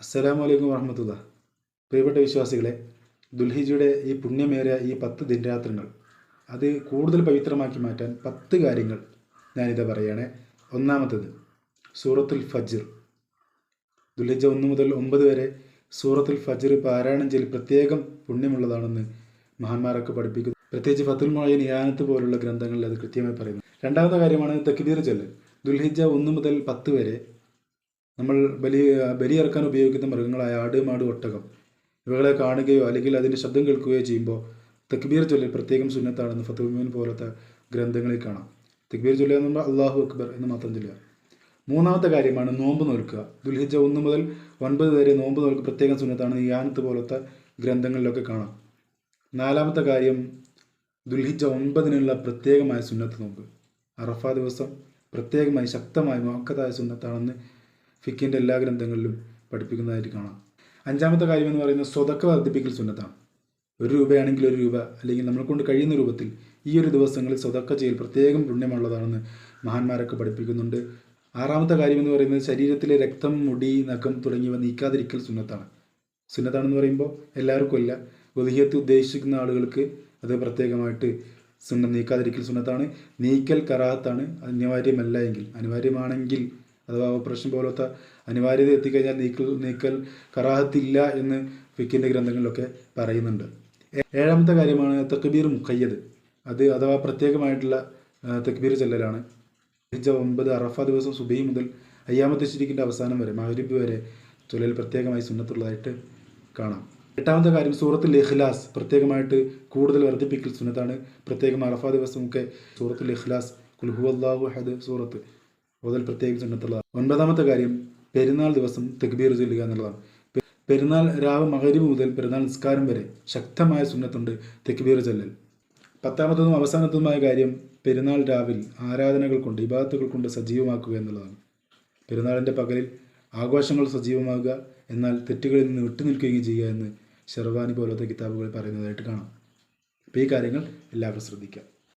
അസ്സലാമു അലൈക്കും വറഹമത്തുള്ള പ്രിയപ്പെട്ട വിശ്വാസികളെ ദുൽഹിജയുടെ ഈ പുണ്യമേറിയ ഈ പത്ത് ദിനരാത്രങ്ങൾ അത് കൂടുതൽ പവിത്രമാക്കി മാറ്റാൻ പത്ത് കാര്യങ്ങൾ ഞാനിത് പറയുകയാണെ ഒന്നാമത്തത് സൂറത്തുൽ ഫജ്ർ. ദുൽഹിജ ഒന്ന് മുതൽ ഒമ്പത് വരെ സൂറത്തുൽ ഫജ്ർ പാരായണം ചെയ്യൽ പ്രത്യേകം പുണ്യമുള്ളതാണെന്ന് മഹാന്മാരൊക്കെ പഠിപ്പിക്കുന്നു. പ്രത്യേകിച്ച് ഫത്തുൽ മൊഴയൻ ഇയാനത്ത് പോലുള്ള ഗ്രന്ഥങ്ങളിൽ അത് കൃത്യമായി പറയുന്നു. രണ്ടാമത്തെ കാര്യമാണ് തക്ബീർ ചൊല്ലൽ. ദുൽഹിജ ഒന്ന് മുതൽ പത്ത് വരെ നമ്മൾ ബലി ബലിയിറക്കാൻ ഉപയോഗിക്കുന്ന മൃഗങ്ങളായ ആട് മാട് ഒട്ടകം. ഇവകളെ കാണുകയോ അല്ലെങ്കിൽ അതിന്റെ ശബ്ദം കേൾക്കുകയോ ചെയ്യുമ്പോൾ തക്ബീർ ചൊല്ലൽ പ്രത്യേകം സുന്നത്താണെന്ന് ഫത്തുമീൻ പോലത്തെ ഗ്രന്ഥങ്ങളിൽ കാണാം. തക്ബീർ ചൊല്ലുക എന്ന് പറഞ്ഞാൽ അള്ളാഹു അക്ബർ എന്ന് മാത്രം ചൊല്ലുക. മൂന്നാമത്തെ കാര്യമാണ് നോമ്പ് നോൽക്കുക. ദുൽഹിജ ഒന്ന് മുതൽ ഒൻപത് വരെ നോമ്പ് നോൽക്കുക പ്രത്യേകം സുന്നത്താണ് യാനത്ത് പോലത്തെ ഗ്രന്ഥങ്ങളിലൊക്കെ കാണാം. നാലാമത്തെ കാര്യം ദുൽഹിജ ഒൻപതിനുള്ള പ്രത്യേകമായ സുന്നത്ത് നോമ്പ്. അറഫ ദിവസം പ്രത്യേകമായി ശക്തമായ മുഹക്കതായ സുന്നത്താണെന്ന് ഫിക്കിന്റെ എല്ലാ ഗ്രന്ഥങ്ങളിലും പഠിപ്പിക്കുന്നതായിട്ട് കാണാം. അഞ്ചാമത്തെ കാര്യം എന്ന് പറയുന്നത് സ്വതക്ക വർദ്ധിപ്പിക്കൽ സുന്നത്താണ്. ഒരു രൂപയാണെങ്കിൽ ഒരു രൂപ അല്ലെങ്കിൽ നമ്മളെ കൊണ്ട് കഴിയുന്ന രൂപത്തിൽ ഈ ഒരു ദിവസങ്ങളിൽ സ്വതക്ക ചെയ്യൽ പ്രത്യേകം പുണ്യമുള്ളതാണെന്ന് മഹാന്മാരൊക്കെ പഠിപ്പിക്കുന്നുണ്ട്. ആറാമത്തെ കാര്യം എന്ന് പറയുന്നത് ശരീരത്തിലെ രക്തം മുടി നഖം തുടങ്ങിയവ നീക്കാതിരിക്കൽ സുന്നത്താണ്. സുന്നത്താണെന്ന് പറയുമ്പോൾ എല്ലാവർക്കും അല്ല ഉദഹിയത്ത് ഉദ്ദേശിക്കുന്ന ആളുകൾക്ക് അത് പ്രത്യേകമായിട്ട് സുന്ന നീക്കാതിരിക്കൽ സുന്നത്താണ്. നീക്കൽ കറാത്താണ്. അനിവാര്യമല്ല എങ്കിൽ അനിവാര്യമാണെങ്കിൽ അഥവാ ഓപ്പറേഷൻ പോലത്തെ അനിവാര്യത എത്തിക്കഴിഞ്ഞാൽ നീക്കൽ നീക്കൽ കറാഹത്തില്ല എന്ന് ഫിക്കിന്റെ ഗ്രന്ഥങ്ങളിലൊക്കെ പറയുന്നുണ്ട്. ഏഴാമത്തെ കാര്യമാണ് തക്ബീർ മുക്കയ്യത് അത് അഥവാ പ്രത്യേകമായിട്ടുള്ള തക്ബീർ ചെല്ലലാണ്. ഹിജ ഒമ്പത് അറഫ ദിവസം സുബൈ മുതൽ അയ്യാമത്തെ ശരിക്കിന്റെ അവസാനം വരെ മഹരിബ് വരെ ചൊല്ലൽ പ്രത്യേകമായി സുന്നത്തുള്ളതായിട്ട് കാണാം. എട്ടാമത്തെ കാര്യം സൂറത്തുൽ ഇഖ്ലാസ് പ്രത്യേകമായിട്ട് കൂടുതൽ വർദ്ധിപ്പിക്കൽ സുന്നത്താണ്. പ്രത്യേകം അറഫ ദിവസമൊക്കെ സൂറത്തുൽ ഇഖ്ലാസ് കുൽഹു അള്ളാഹു ഹദ് സൂറത്ത്. മുതൽ പ്രത്യേകം സുന്നത്തുള്ളതാണ് ഒൻപതാമത്തെ കാര്യം പെരുന്നാൾ ദിവസം തെക്ബീർ ചൊല്ലുക എന്നുള്ളതാണ്. പെരുന്നാൾ രാവ് മകരി മുതൽ പെരുന്നാൾ നിസ്കാരം വരെ ശക്തമായ സുന്നത്തുണ്ട് തെക്ബീർ ചൊല്ലൽ. പത്താമത്തതും അവസാനത്തതുമായ കാര്യം പെരുന്നാൾ രാവിൽ ആരാധനകൾ കൊണ്ട് ഇബാദത്തുകൾ കൊണ്ട് സജീവമാക്കുക എന്നുള്ളതാണ്. പെരുന്നാളിന്റെ പകലിൽ ആഘോഷങ്ങൾ സജീവമാകുക എന്നാൽ തെറ്റുകളിൽ നിന്ന് വിട്ടുനിൽക്കുകയും ചെയ്യുക എന്ന് ഷെർവാനി പോലത്തെ കിതാബുകൾ പറയുന്നതായിട്ട് കാണാം. അപ്പോൾ ഈ കാര്യങ്ങൾ എല്ലാവരും ശ്രദ്ധിക്കാം.